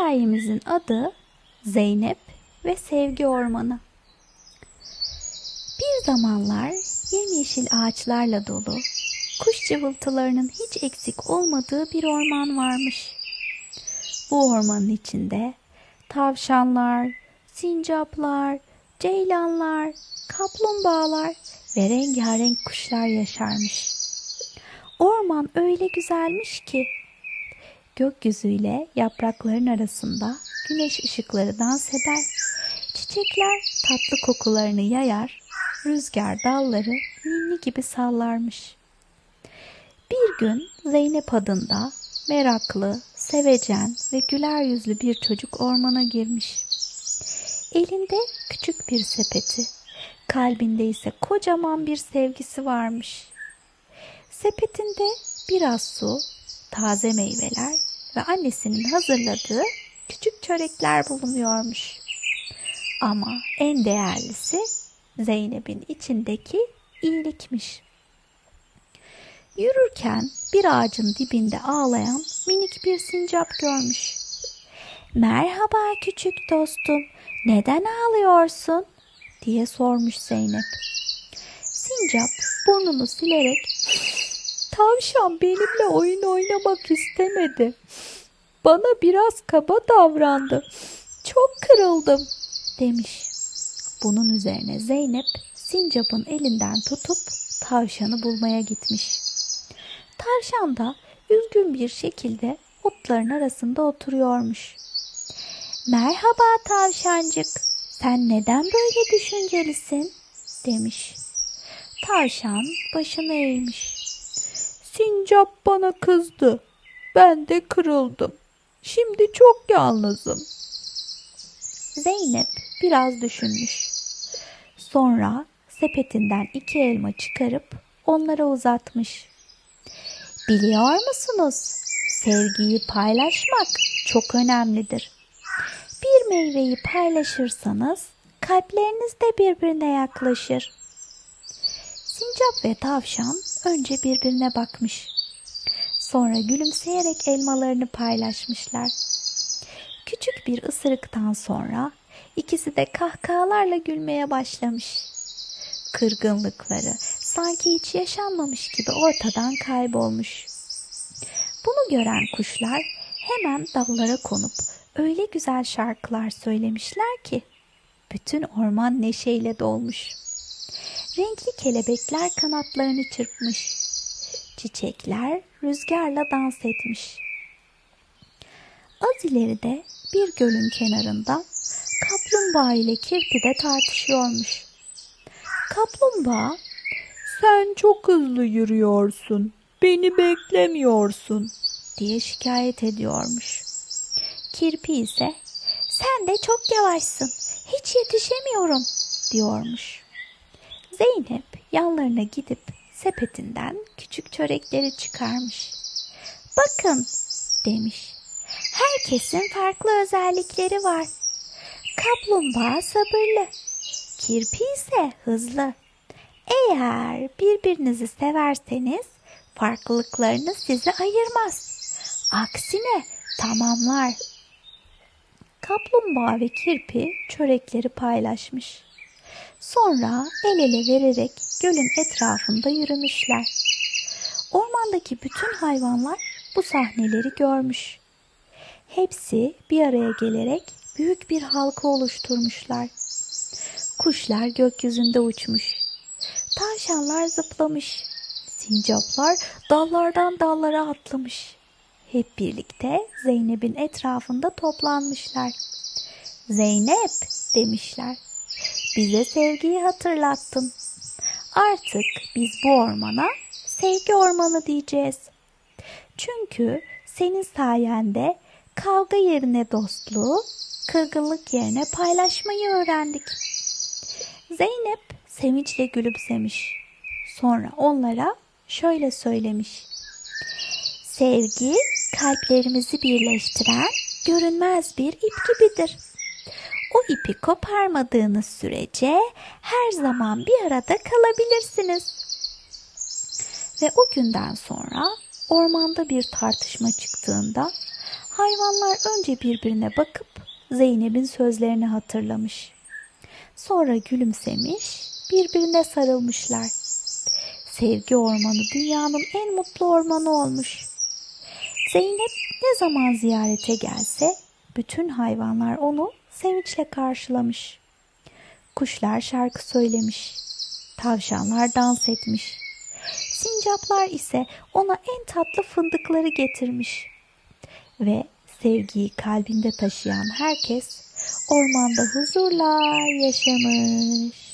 Hikayemizin adı Zeynep ve Sevgi Ormanı. Bir zamanlar yemyeşil ağaçlarla dolu, kuş cıvıltılarının hiç eksik olmadığı bir orman varmış. Bu ormanın içinde tavşanlar, sincaplar, ceylanlar, kaplumbağalar ve rengarenk kuşlar yaşarmış. Orman öyle güzelmiş ki gökyüzüyle yaprakların arasında güneş ışıkları dans eder. Çiçekler tatlı kokularını yayar, rüzgar dalları ninni gibi sallarmış. Bir gün Zeynep adında meraklı, sevecen ve güler yüzlü bir çocuk ormana girmiş. Elinde küçük bir sepeti, kalbinde ise kocaman bir sevgisi varmış. Sepetinde biraz su, taze meyveler ve annesinin hazırladığı küçük çörekler bulunuyormuş. Ama en değerlisi Zeynep'in içindeki iyilikmiş. Yürürken bir ağacın dibinde ağlayan minik bir sincap görmüş. Merhaba küçük dostum, neden ağlıyorsun? diye sormuş Zeynep. Sincap burnunu silerek Tavşan benimle oyun oynamak istemedi. Bana biraz kaba davrandı. Çok kırıldım demiş. Bunun üzerine Zeynep sincapın elinden tutup tavşanı bulmaya gitmiş. Tavşan da üzgün bir şekilde otların arasında oturuyormuş. Merhaba tavşancık, sen neden böyle düşüncelisin? demiş. Tavşan başını eğmiş. Sincap bana kızdı. Ben de kırıldım. Şimdi çok yalnızım. Zeynep biraz düşünmüş. Sonra sepetinden iki elma çıkarıp onlara uzatmış. Biliyor musunuz? Sevgiyi paylaşmak çok önemlidir. Bir meyveyi paylaşırsanız kalpleriniz de birbirine yaklaşır. Sincap ve tavşan önce birbirine bakmış. Sonra gülümseyerek elmalarını paylaşmışlar. Küçük bir ısırıktan sonra ikisi de kahkahalarla gülmeye başlamış. Kırgınlıkları sanki hiç yaşanmamış gibi ortadan kaybolmuş. Bunu gören kuşlar hemen dallara konup öyle güzel şarkılar söylemişler ki bütün orman neşeyle dolmuş. Renkli kelebekler kanatlarını çırpmış. Çiçekler rüzgarla dans etmiş. Az ileride bir gölün kenarında kaplumbağa ile kirpi de tartışıyormuş. Kaplumbağa, sen çok hızlı yürüyorsun, beni beklemiyorsun diye şikayet ediyormuş. Kirpi ise, sen de çok yavaşsın, hiç yetişemiyorum diyormuş. Zeynep yanlarına gidip sepetinden küçük çörekleri çıkarmış. Bakın demiş. Herkesin farklı özellikleri var. Kaplumbağa sabırlı. Kirpi ise hızlı. Eğer birbirinizi severseniz farklılıklarınız sizi ayırmaz. Aksine tamamlar. Kaplumbağa ve kirpi çörekleri paylaşmış. Sonra el ele vererek gölün etrafında yürümüşler. Ormandaki bütün hayvanlar bu sahneleri görmüş. Hepsi bir araya gelerek büyük bir halka oluşturmuşlar. Kuşlar gökyüzünde uçmuş. Tavşanlar zıplamış. Sincaplar dallardan dallara atlamış. Hep birlikte Zeynep'in etrafında toplanmışlar. Zeynep demişler. Bize sevgiyi hatırlattın. Artık biz bu ormana sevgi ormanı diyeceğiz. Çünkü senin sayende kavga yerine dostluğu, kırgınlık yerine paylaşmayı öğrendik. Zeynep sevinçle gülümsemiş. Sonra onlara şöyle söylemiş. Sevgi kalplerimizi birleştiren görünmez bir ip gibidir. O ipi koparmadığınız sürece her zaman bir arada kalabilirsiniz. Ve o günden sonra ormanda bir tartışma çıktığında Hayvanlar önce birbirine bakıp Zeynep'in sözlerini hatırlamış. Sonra gülümsemiş, birbirine sarılmışlar. Sevgi ormanı dünyanın en mutlu ormanı olmuş. Zeynep ne zaman ziyarete gelse bütün hayvanlar onu sevinçle karşılamış. Kuşlar şarkı söylemiş. Tavşanlar dans etmiş. Sincaplar ise ona en tatlı fındıkları getirmiş. Ve sevgiyi kalbinde taşıyan herkes ormanda huzurla yaşamış.